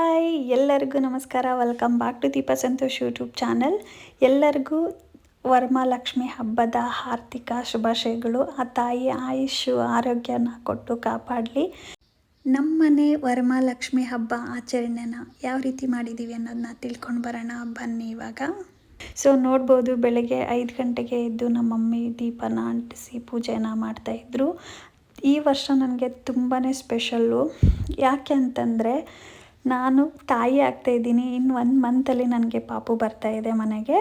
Hi, ಎಲ್ಲರಿಗೂ ನಮಸ್ಕಾರ. Welcome back to Deepa Santosh YouTube channel ಎಲ್ಲರಿಗೂ ವರಮಹಾಲಕ್ಷ್ಮಿ ಹಬ್ಬದ ಆರ್ಥಿಕ ಶುಭಾಶಯಗಳು. ಆ ತಾಯಿ ಆಯುಷು, ಆರೋಗ್ಯನ ಕೊಟ್ಟು ಕಾಪಾಡಲಿ. ನಮ್ಮನೆ ವರಮಹಾಲಕ್ಷ್ಮಿ ಹಬ್ಬ ಆಚರಣೆನ ಯಾವ ರೀತಿ ಮಾಡಿದ್ದೀವಿ ಅನ್ನೋದನ್ನ ತಿಳ್ಕೊಂಡು ಬರೋಣ. ಬನ್ನಿ ಇವಾಗ. ಸೊ ನೋಡ್ಬೋದು ಬೆಳಗ್ಗೆ ಐದು ಗಂಟೆಗೆ ಎದ್ದು ನಮ್ಮ ಮಮ್ಮಿ ದೀಪನ ಅಂಟಿಸಿ ಪೂಜೆನ ಮಾಡ್ತಾಯಿದ್ರು ಈ ವರ್ಷ ನನಗೆ ತುಂಬಾ ಸ್ಪೆಷಲ್ಲು ಯಾಕೆ ಅಂತಂದರೆ ನಾನು ತಾಯಿ ಆಗ್ತಾ ಇದ್ದೀನಿ. ಇನ್ನು ಒನ್ ಮಂತಲ್ಲಿ ನನಗೆ ಪಾಪು ಬರ್ತಾ ಇದೆ ಮನೆಗೆ.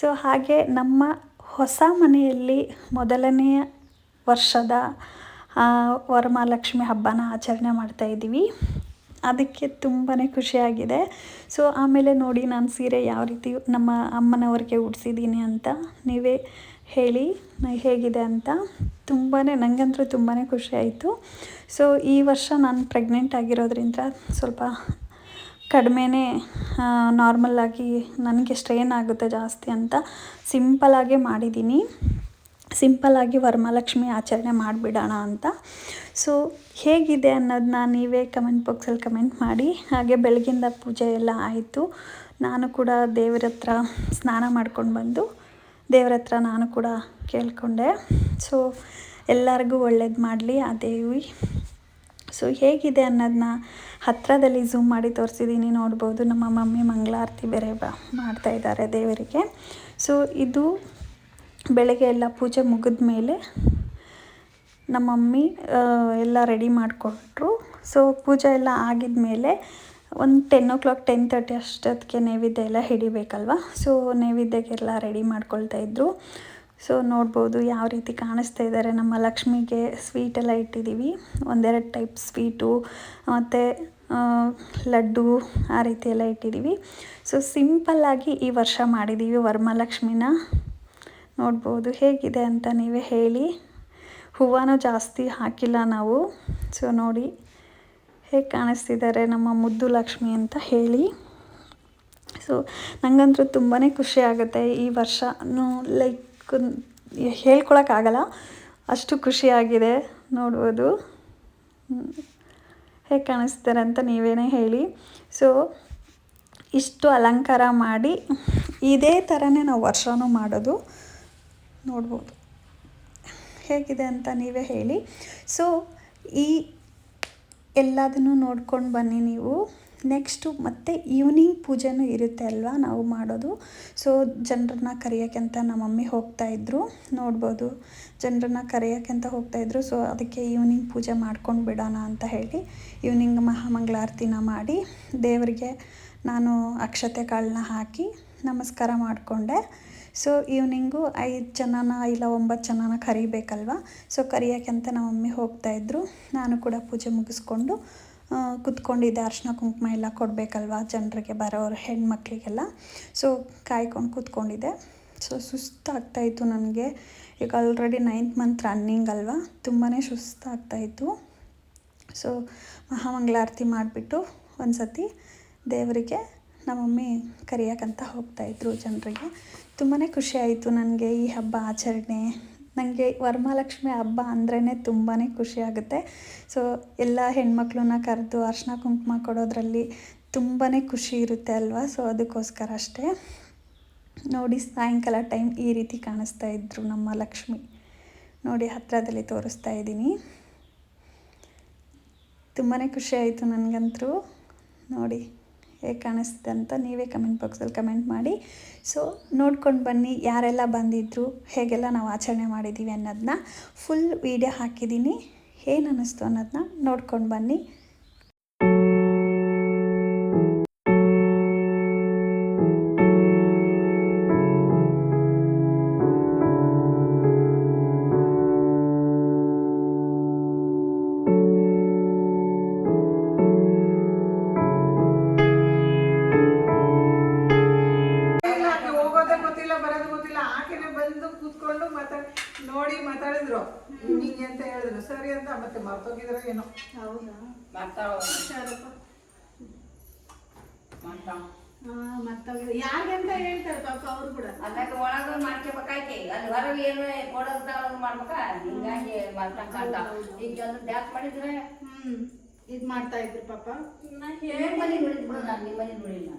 ಸೊ ಹಾಗೆ ನಮ್ಮ ಹೊಸ ಮನೆಯಲ್ಲಿ ಮೊದಲನೆಯ ವರ್ಷದ ವರಮಹಾಲಕ್ಷ್ಮಿ ಹಬ್ಬನ ಆಚರಣೆ ಮಾಡ್ತಾ ಇದ್ದೀವಿ. ಅದಕ್ಕೆ ತುಂಬಾ ಖುಷಿಯಾಗಿದೆ. ಸೊ ಆಮೇಲೆ ನೋಡಿ ನಾನು ಸೀರೆ ಯಾವ ರೀತಿ ನಮ್ಮ ಅಮ್ಮನವ್ರಿಗೆ ಉಡ್ಸಿದ್ದೀನಿ ಅಂತ ನೀವೇ ಹೇಳಿ ಹೇಗಿದೆ ಅಂತ ತುಂಬಾ ನನಗಂತೂ ತುಂಬಾ ಖುಷಿ ಆಯಿತು. ಸೊ ಈ ವರ್ಷ ನಾನು ಪ್ರೆಗ್ನೆಂಟ್ ಆಗಿರೋದ್ರಿಂದ ಸ್ವಲ್ಪ ಕಡಿಮೆನೇ ನಾರ್ಮಲ್ಲಾಗಿ ನನಗೆ ಸ್ಟ್ರೈನ್ ಆಗುತ್ತೆ ಜಾಸ್ತಿ ಅಂತ ಸಿಂಪಲ್ಲಾಗೇ ಮಾಡಿದ್ದೀನಿ. ಸಿಂಪಲ್ಲಾಗಿ ವರಮಹಾಲಕ್ಷ್ಮಿ ಆಚರಣೆ ಮಾಡಿಬಿಡೋಣ ಅಂತ. ಸೊ ಹೇಗಿದೆ ಅನ್ನೋದನ್ನ ನೀವೇ ಕಮೆಂಟ್ ಬಾಕ್ಸಲ್ಲಿ ಕಮೆಂಟ್ ಮಾಡಿ. ಹಾಗೆ ಬೆಳಗಿಂದ ಪೂಜೆ ಎಲ್ಲ ಆಯಿತು. ನಾನು ಕೂಡ ದೇವರ ಹತ್ರ ಸ್ನಾನ ಮಾಡ್ಕೊಂಡು ಬಂದು ದೇವರ ಹತ್ರ ನಾನು ಕೂಡ ಕೇಳಿಕೊಂಡೆ. ಸೊ ಎಲ್ಲರಿಗೂ ಒಳ್ಳೇದು ಮಾಡಲಿ ಆ ದೇವಿ. ಸೊ ಹೇಗಿದೆ ಅನ್ನೋದನ್ನ ಹತ್ತಿರದಲ್ಲಿ ಝೂಮ್ ಮಾಡಿ ತೋರಿಸಿದ್ದೀನಿ. ನೋಡ್ಬೋದು ನಮ್ಮ ಮಮ್ಮಿ ಮಂಗಳಾರತಿ ಬೇರೆ ಮಾಡ್ತಾ ಇದ್ದಾರೆ ದೇವರಿಗೆ. ಸೊ ಇದು ಬೆಳಗ್ಗೆ ಎಲ್ಲ ಪೂಜೆ ಮುಗಿದ ಮೇಲೆ ನಮ್ಮ ಮಮ್ಮಿ ಎಲ್ಲ ರೆಡಿ ಮಾಡಿಕೊಟ್ರು. ಸೊ ಪೂಜೆ ಎಲ್ಲ ಆಗಿದ ಮೇಲೆ ಒಂದು ten o'clock ten thirty ಅಷ್ಟೊತ್ತಿಗೆ ನೈವೇದ್ಯ ಎಲ್ಲ ಹಿಡಿಬೇಕಲ್ವ? ಸೊ ನೈವೇದ್ಯಕ್ಕೆಲ್ಲ ರೆಡಿ ಮಾಡ್ಕೊಳ್ತಾ ಇದ್ರು. ಸೊ ನೋಡ್ಬೋದು ಯಾವ ರೀತಿ ಕಾಣಿಸ್ತಾ ಇದ್ದಾರೆ. ನಮ್ಮ ಲಕ್ಷ್ಮಿಗೆ ಸ್ವೀಟ್ ಎಲ್ಲ ಇಟ್ಟಿದ್ದೀವಿ. ಒಂದೆರಡು ಟೈಪ್ ಸ್ವೀಟು ಮತ್ತು ಲಡ್ಡು ಆ ರೀತಿ ಎಲ್ಲ ಇಟ್ಟಿದ್ದೀವಿ. ಸೊ ಸಿಂಪಲ್ಲಾಗಿ ಈ ವರ್ಷ ಮಾಡಿದ್ದೀವಿ ವರಮಹಾಲಕ್ಷ್ಮಿನ ನೋಡ್ಬೋದು ಹೇಗಿದೆ ಅಂತ ನೀವೇ ಹೇಳಿ. ಹೂವನೂ ಜಾಸ್ತಿ ಹಾಕಿಲ್ಲ ನಾವು. ಸೊ ನೋಡಿ ಹೇಗೆ ಕಾಣಿಸ್ತಿದ್ದಾರೆ ನಮ್ಮ ಮುದ್ದು ಲಕ್ಷ್ಮಿ ಅಂತ ಹೇಳಿ. ಸೊ ನನಗಂತೂ ತುಂಬಾ ಖುಷಿ ಆಗುತ್ತೆ ಈ ವರ್ಷ ಲೈಕ್ ಹೇಳ್ಕೊಳಕ್ಕಾಗಲ್ಲ ಅಷ್ಟು ಖುಷಿಯಾಗಿದೆ ನೋಡ್ಬೋದು. ಹೇಗೆ ಕಾಣಿಸ್ತಾರೆ ಅಂತ ನೀವೇನೇ ಹೇಳಿ. ಸೊ ಇಷ್ಟು ಅಲಂಕಾರ ಮಾಡಿ ಇದೇ ಥರನೇ ನಾವು ವರ್ಷವೂ ಮಾಡೋದು ನೋಡ್ಬೋದು. ಹೇಗಿದೆ ಅಂತ ನೀವೇ ಹೇಳಿ. ಸೊ ಈ ಎಲ್ಲದನ್ನು ನೋಡ್ಕೊಂಡು ಬನ್ನಿ ನೀವು. ನೆಕ್ಸ್ಟು ಮತ್ತೆ ಈವ್ನಿಂಗ್ ಪೂಜೆನೂ ಇರುತ್ತೆ ಅಲ್ವಾ ನಾವು ಮಾಡೋದು. ಸೊ ಜನರನ್ನ ಕರೆಯೋಕ್ಕೆ ಅಂತ ನಮ್ಮ ಮಮ್ಮಿ ಹೋಗ್ತಾಯಿದ್ರು ನೋಡ್ಬೋದು ಜನರನ್ನ ಅಂತ ಹೋಗ್ತಾಯಿದ್ರು ಸೊ ಅದಕ್ಕೆ ಈವ್ನಿಂಗ್ ಪೂಜೆ ಮಾಡ್ಕೊಂಡು ಬಿಡೋಣ ಅಂತ ಹೇಳಿ ಈವ್ನಿಂಗ್ ಮಹಾಮಂಗಳಾರತಿನ ಮಾಡಿ ದೇವರಿಗೆ ನಾನು ಅಕ್ಷತೆ ಕಾಳನ್ನ ಹಾಕಿ ನಮಸ್ಕಾರ ಮಾಡಿಕೊಂಡೆ. ಸೊ ಈವ್ನಿಂಗು ಐದು ಜನನ ಇಲ್ಲ ಒಂಬತ್ತು ಜನನ ಕರಿಬೇಕಲ್ವ? ಸೊ ಕರಿಯೋಕ್ಕೆ ಅಂತ ನಮ್ಮ ಮಮ್ಮಿ ಹೋಗ್ತಾಯಿದ್ರು ನಾನು ಕೂಡ ಪೂಜೆ ಮುಗಿಸ್ಕೊಂಡು ಕುತ್ಕೊಂಡಿದ್ದೆ ಅರ್ಶಿನ ಕುಂಕುಮ ಎಲ್ಲ ಕೊಡಬೇಕಲ್ವಾ ಜನರಿಗೆ ಬರೋರು, ಹೆಣ್ಮಕ್ಳಿಗೆಲ್ಲ? ಸೊ ಕಾಯ್ಕೊಂಡು ಕೂತ್ಕೊಂಡಿದ್ದೆ. ಸೊ ಸುಸ್ತಾಗ್ತಾಯಿತ್ತು ನನಗೆ. ಈಗ ಆಲ್ರೆಡಿ ನೈನ್ತ್ ಮಂತ್ ರನ್ನಿಂಗ್ ಅಲ್ವಾ? ತುಂಬಾ ಸುಸ್ತಾಗ್ತಾಯಿತ್ತು ಸೊ ಮಹಾಮಂಗಳಾರತಿ ಮಾಡಿಬಿಟ್ಟು ಒಂದು ಸತಿ ದೇವರಿಗೆ ನಮ್ಮ ಮಮ್ಮಿ ಕರಿಯೋಕ್ಕಂತ ಹೋಗ್ತಾಯಿದ್ರು ಜನರಿಗೆ. ತುಂಬಾ ಖುಷಿ ಆಯಿತು ನನಗೆ ಈ ಹಬ್ಬ ಆಚರಣೆ. ನನಗೆ ವರಮಹಾಲಕ್ಷ್ಮಿ ಹಬ್ಬ ಅಂದ್ರೇ ತುಂಬಾ ಖುಷಿ ಆಗುತ್ತೆ. ಸೊ ಎಲ್ಲ ಹೆಣ್ಮಕ್ಳನ್ನ ಕರೆದು ಅರ್ಶಿನ ಕುಂಕುಮ ಕೊಡೋದ್ರಲ್ಲಿ ತುಂಬಾ ಖುಷಿ ಇರುತ್ತೆ ಅಲ್ವಾ? ಸೊ ಅದಕ್ಕೋಸ್ಕರ ಅಷ್ಟೇ. ನೋಡಿ, ಸಾಯಂಕಾಲ ಟೈಮ್ ಈ ರೀತಿ ಕಾಣಿಸ್ತಾ ಇದ್ದರು ನಮ್ಮ ಲಕ್ಷ್ಮಿ. ನೋಡಿ ಹತ್ತಿರದಲ್ಲಿ ತೋರಿಸ್ತಾ ಇದ್ದೀನಿ. ತುಂಬಾ ಖುಷಿ ಆಯಿತು ನನಗಂತೂ. ನೋಡಿ. ಹೇಗೆ ಕಾಣಿಸ್ತಿದೆ ಅಂತ ನೀವೇ ಕಮೆಂಟ್ ಬಾಕ್ಸಲ್ಲಿ ಕಮೆಂಟ್ ಮಾಡಿ. ಸೊ ನೋಡ್ಕೊಂಡು ಬನ್ನಿ ಯಾರೆಲ್ಲ ಬಂದಿದ್ದರು ಹೇಗೆಲ್ಲ ನಾವು ಆಚರಣೆ ಮಾಡಿದ್ದೀವಿ ಅನ್ನೋದನ್ನ. ಫುಲ್ ವೀಡಿಯೋ ಹಾಕಿದ್ದೀನಿ. ಏನು ಅನ್ನಿಸ್ತು ಅನ್ನೋದನ್ನ ನೋಡ್ಕೊಂಡು ಬನ್ನಿ. ನೋಡಿ ಮಾತಾಡಿದ್ರು. ಹಿಂಗೆ ಅಂತ ಹೇಳಿದ್ರು. ಸರಿ ಅಂತ ಮತ್ತೆ ಮರ್ತೋಗಿದ್ರ ಏನೋ. ಯಾರಿಗಂತ ಹೇಳ್ತಾರೆ ಪಾಪ ಅವ್ರು ಕೂಡ. ಅದಕ್ಕೆ ಒಳಗ ಮಾಡ್ಕೋಬೇಕಾಯ್ತಿ ಅಲ್ಲಿ ಹೊರಗೆ ಏನು ಕೊಡೋದು ಮಾಡ್ಬೇಕಾ? ಹಿಂಗಾಗಿ ಮಾಡ್ತಕ್ಕಂತ ಈಗ ಜನರು ಡ್ಯಾನ್ಸ್ ಮಾಡಿದ್ರೆ? ಹ್ಮ್. ಇದ್ ಮಾಡ್ತಾ ಇದ್ರು ಪಾಪ. ಏನ್ ಬಂದಿ ನೋಡಿ ಬಿಡು ನಾನು ನಿಮ್ಮನೆ ನೋಡಿಲ್ಲ.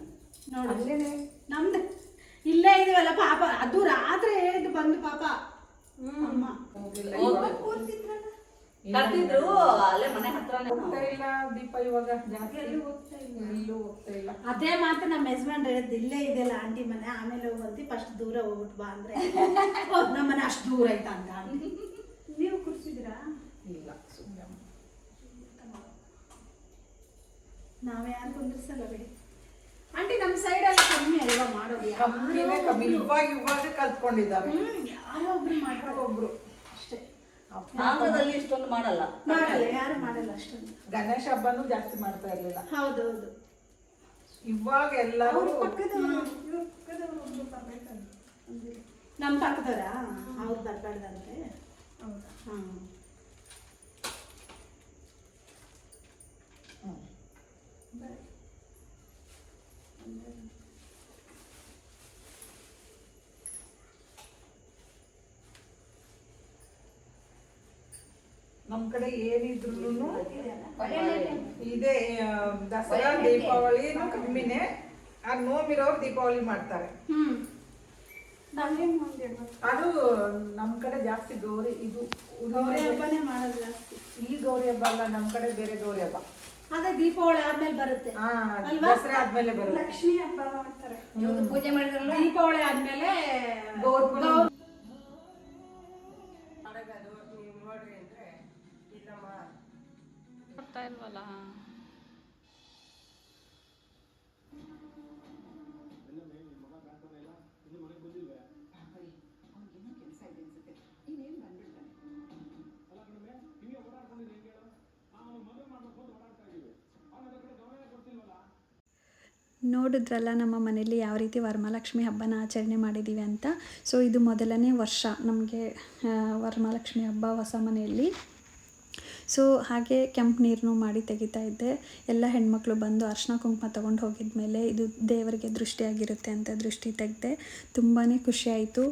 ನೋಡು. ನಮ್ದು ಇಲ್ಲೇ ಇದೀವಲ್ಲ ಪಾಪ. ಅದು ರಾತ್ರಿ ಹೇಳಿದ್ ಬಂದು ಪಾಪ. ಕರ್ತಿದ್ರು ಅಲ್ಲೇ ಮನೆ ಹತ್ರನೇ. ಹೋಗ್ತಾ ಇಲ್ಲ ದೀಪ ಇವಾಗ ಜಾಸ್ತಿ. ಎಲ್ಲೂ ಹೋಗ್ತಾ ಇಲ್ಲ? ಎಲ್ಲೂ ಹೋಗ್ತಾ ಇಲ್ಲ. ಅದೇ ಮಾತು ನಮ್ಮ ಯಜಮಾನ್ರು ಹೇಳಿದ್ ಇಲ್ಲೇ ಇದೆಯಲ್ಲ ಆಂಟಿ ಮನೆ ಆಮೇಲೆ ಹೋಗಂತಿ ಫಸ್ಟ್ ದೂರ ಹೋಗ್ಬಿಟ್ಟು ಬಾ ಅಂದ್ರೆ. ನಮ್ಮ ಮನೆ ಅಷ್ಟು ದೂರ ಆಯ್ತಾ ಅಂತ ನೀವು ಕುರ್ಸಿದ್ರಾ? ಇಲ್ಲ ಸುಮ್ಮನೆ ನಾವೇ ಯಾರು ಕುಂದಿರ್ಸಲ್ಲ ಬಿಡಿ. ಆಂಟಿ ನಮ್ಮ ಮಾಡೋದು ಕಮ್ಮಿನೇ ಕಮ್ಮಿ. ಇವಾಗ ಇವಾಗ ಕಲ್ತ್ಕೊಂಡಿದ್ದಾರೆ ಯಾರೊಬ್ರು ಯಾರೋ ಒಬ್ರು ಮಾಡ್ತಾರೆ. ಒಬ್ರು. ಅಷ್ಟೇ. ಆಂಧ್ರದಲ್ಲಿ ಇಷ್ಟೊಂದು ಮಾಡಲ್ಲ. ಮಾಡಲ್ಲ ಯಾರು ಮಾಡಲ್ಲ ಅಷ್ಟೊಂದು. ಗಣೇಶ ಹಬ್ಬನೂ ಜಾಸ್ತಿ ಮಾಡ್ತಾ ಇರ್ಲಿಲ್ಲ. ಹೌದೌದು. ಇವಾಗ ಎಲ್ಲರೂ ನಮ್ಮ ಪಕ್ಕದವರಾ ಅವ್ರು ಬರ್ಬಾರ್ದಂತೆ? ಹೌದಾ? ಹಾಂ ನಮ್ ಕಡೆ ಏನಿದ್ರು ಇದೇ ದಸರಾ ದೀಪಾವಳಿನೂ ಕಮ್ಮಿನೇ. ಆಗ ನೋವಿರೋರು ದೀಪಾವಳಿ ಮಾಡ್ತಾರೆ. ಅದು ನಮ್ ಕಡೆ ಜಾಸ್ತಿ ಗೌರಿ ಇದು ಗೌರಿ ಹಬ್ಬನೇ ಮಾಡೋದು ಜಾಸ್ತಿ. ಈ ಗೌರಿ ಹಬ್ಬ ಅಲ್ಲ ನಮ್ ಕಡೆ ಬೇರೆ ಗೌರಿ ಹಬ್ಬ. ಅದೇ ದೀಪಾವಳಿ ಆದ್ಮೇಲೆ ಬರುತ್ತೆ? ದಸರಾ ಆದ್ಮೇಲೆ ಬರುತ್ತೆ. ಲಕ್ಷ್ಮೀ ಹಬ್ಬ ಮಾಡ್ತಾರೆ. ಪೂಜೆ ಮಾಡಿದ್ರಲ್ಲ? ದೀಪಾವಳಿ ಆದ್ಮೇಲೆ ನೋಡಿದ್ರಲ್ಲ ನಮ್ಮ ಮನೇಲಿ ಯಾವ ರೀತಿ ವರಮಹಾಲಕ್ಷ್ಮಿ ಹಬ್ಬನ ಆಚರಣೆ ಮಾಡಿದ್ದೀವಿ ಅಂತ. ಸೊ ಇದು ಮೊದಲನೇ ವರ್ಷ ನಮಗೆ ವರಮಹಾಲಕ್ಷ್ಮಿ ಹಬ್ಬ ಹೊಸ ಮನೆಯಲ್ಲಿ. ಸೊ ಹಾಗೆ ಕೆಂಪು ನೀರನ್ನು ಮಾಡಿ ತೆಗಿತಾ ಇದ್ದೆ. ಎಲ್ಲ ಹೆಣ್ಮಕ್ಳು ಬಂದು ಅರ್ಶಿನ ಕುಂಕುಮ ತೊಗೊಂಡು ಹೋಗಿದ್ಮೇಲೆ ಇದು ದೇವರಿಗೆ ದೃಷ್ಟಿಯಾಗಿರುತ್ತೆ ಅಂತ ದೃಷ್ಟಿ ತೆಗೆದೆ ತುಂಬಾ ಖುಷಿಯಾಯಿತು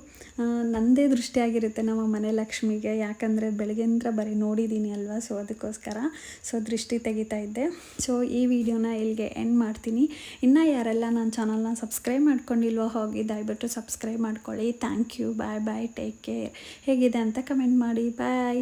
ನನ್ನದೇ ದೃಷ್ಟಿಯಾಗಿರುತ್ತೆ ನಮ್ಮ ಮನೆ ಲಕ್ಷ್ಮಿಗೆ, ಯಾಕಂದರೆ ಬೆಳಗ್ಗೆಂದ್ರ ಬರೀ ನೋಡಿದ್ದೀನಿ ಅಲ್ವಾ ಸೊ ಅದಕ್ಕೋಸ್ಕರ. ಸೊ ದೃಷ್ಟಿ ತೆಗಿತಾ ಇದ್ದೆ. ಸೊ ಈ ವಿಡಿಯೋನ ಇಲ್ಲಿಗೆ ಎಂಡ್ ಮಾಡ್ತೀನಿ. ಇನ್ನು ಯಾರೆಲ್ಲ ನನ್ನ ಚಾನಲ್ನ ಸಬ್ಸ್ಕ್ರೈಬ್ ಮಾಡ್ಕೊಂಡಿಲ್ವೋ, ಹೋಗಿ ದಯವಿಟ್ಟು ಸಬ್ಸ್ಕ್ರೈಬ್ ಮಾಡ್ಕೊಳ್ಳಿ. Thank you bye bye take care ಹೇಗಿದೆ ಅಂತ ಕಮೆಂಟ್ ಮಾಡಿ. ಬಾಯ್